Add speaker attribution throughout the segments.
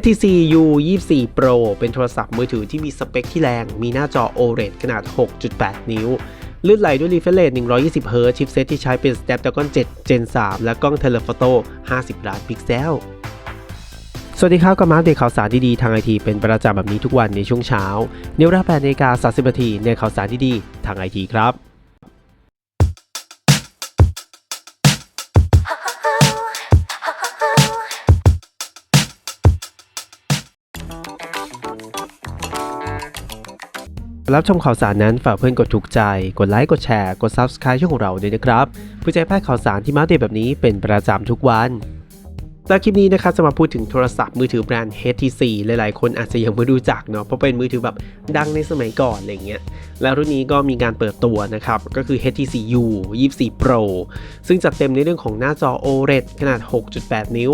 Speaker 1: HTC U 24 Pro เป็นโทรศัพท์มือถือที่มีสเปคที่แรง มีหน้าจอ OLED ขนาด 6.8 นิ้วลื่นไหลด้วย refresh 120 Hz ชิปเซตที่ใช้เป็น Snapdragon 7 Gen 3 และกล้อง Telephoto 50 ล้านพิกเซล สวัสดีครับกับมาอัปเดตข่าวสารดีๆทางไอทีเป็นประจำแบบนี้ทุกวันในช่วงเช้าในเวลา8นาฬิกา30นาทีในข่าวสารดีๆทางไอทีครับ รับชมข่าวสารนั้นฝากเพื่อนกดถูกใจ กดไลค์ กดแชร์ กด Subscribe ช่องของเราด้วยนะครับเพื่อจะให้พลาดข่าวสารที่มาเดตแบบนี้เป็นประจำทุกวัน และคลิปนี้นะครับจะมาพูดถึงโทรศัพท์มือถือแบรนด์ HTC หลายๆ คนอาจจะยังไม่รู้จักเนาะเพราะเป็นมือถือแบบดังในสมัยก่อนอะไรเงี้ยแล้วรุ่นนี้ก็มีการเปิดตัวนะครับ ก็คือ HTC U 24 Pro ซึ่งจัดเต็มในเรื่องของหน้าจอ OLED ขนาด 6.8 นิ้ว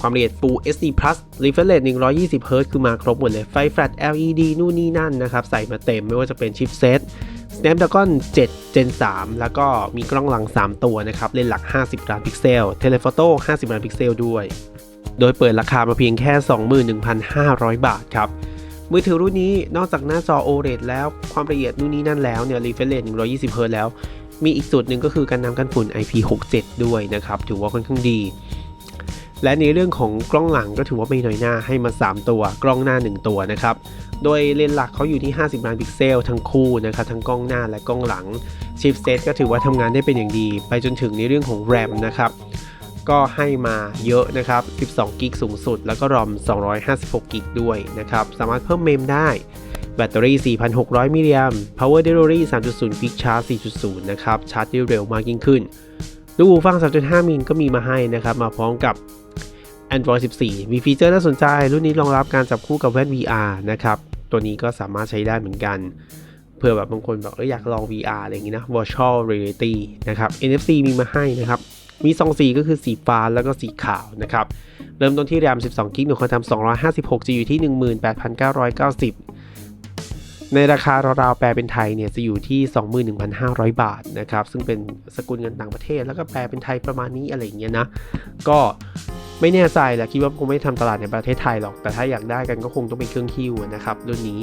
Speaker 1: ความละเอียด Full HD Plus refresh rate 120 Hz คือมาครบหมดเลยไฟแฟลช LED นู่นนี่นั่นนะครับ ใส่มาเต็มไม่ว่าจะเป็นชิปเซต Snapdragon 7 Gen 3 แล้วก็มีกล้องหลัง 3 ตัวนะครับ เลนส์หลัก 50 ล้านพิกเซล Telephoto 50 ล้านพิกเซลด้วย โดยเปิดราคามาเพียงแค่ 21,500 บาทครับ มือถือรุ่นนี้นอกจากหน้าจอ OLED แล้วความละเอียดนู่นนี่นั่นแล้วเนี่ย refresh rate 120 Hz แล้ว มีอีกจุดหนึ่งก็คือการนำกันฝุ่น IP67 ด้วยนะครับ ถือว่าค่อนข้างดี และในเรื่องของกล้องหลังก็ถือว่าไม่น้อยหน้าให้มา 3 ตัว กล้องหน้า 1 ตัวนะครับ โดยเลนส์หลักเขาอยู่ที่ 50 ล้านพิกเซลทั้งคู่นะครับทั้งกล้องหน้าและกล้องหลังชิปเซตก็ถือว่าทำงานได้เป็นอย่างดี ไปจนถึงในเรื่องของ RAM นะครับก็ให้มาเยอะนะครับ 12 กิกสูงสุด แล้วก็รอม 256 กิกด้วยนะครับ สามารถเพิ่มเมมได้ แบตเตอรี่ 4,600 มิลลิแอม Power Delivery 3.0 Quick Charge 4.0 นะครับ ชาร์จได้เร็วมากยิ่งขึ้น ลูกหูฟัง 3.5 มิลก็มีมาให้นะครับ มาพร้อมกับ Android 14 มีฟีเจอร์น่าสนใจ รุ่นนี้รองรับการจับคู่กับแว่น VR นะครับ ตัวนี้ก็สามารถใช้ได้เหมือนกันเผื่อแบบบางคนแบบเอออยากลอง VR อะไรอย่างนี้นะ Virtual Reality นะครับ NFC มีมาให้นะครับ มี2สีก็คือสีฟ้าแล้วก็สีขาวนะครับ เริ่มต้นที่ RAM 12กิกหน่วยความจำ256 จะอยู่ที่ 18,990 ในราคาราวๆแปลเป็นไทยเนี่ยจะอยู่ที่ 21,500 บาทนะครับ ซึ่งเป็นสกุลเงินต่างประเทศ แล้วก็แปลเป็นไทยประมาณนี้อะไรเงี้ยนะ ก็ไม่แน่ใจแหละคิดว่าคงไม่ทำตลาดในประเทศไทยหรอก แต่ถ้าอยากได้กันก็คงต้องเป็นเครื่องคิวนะครับรุ่นนี้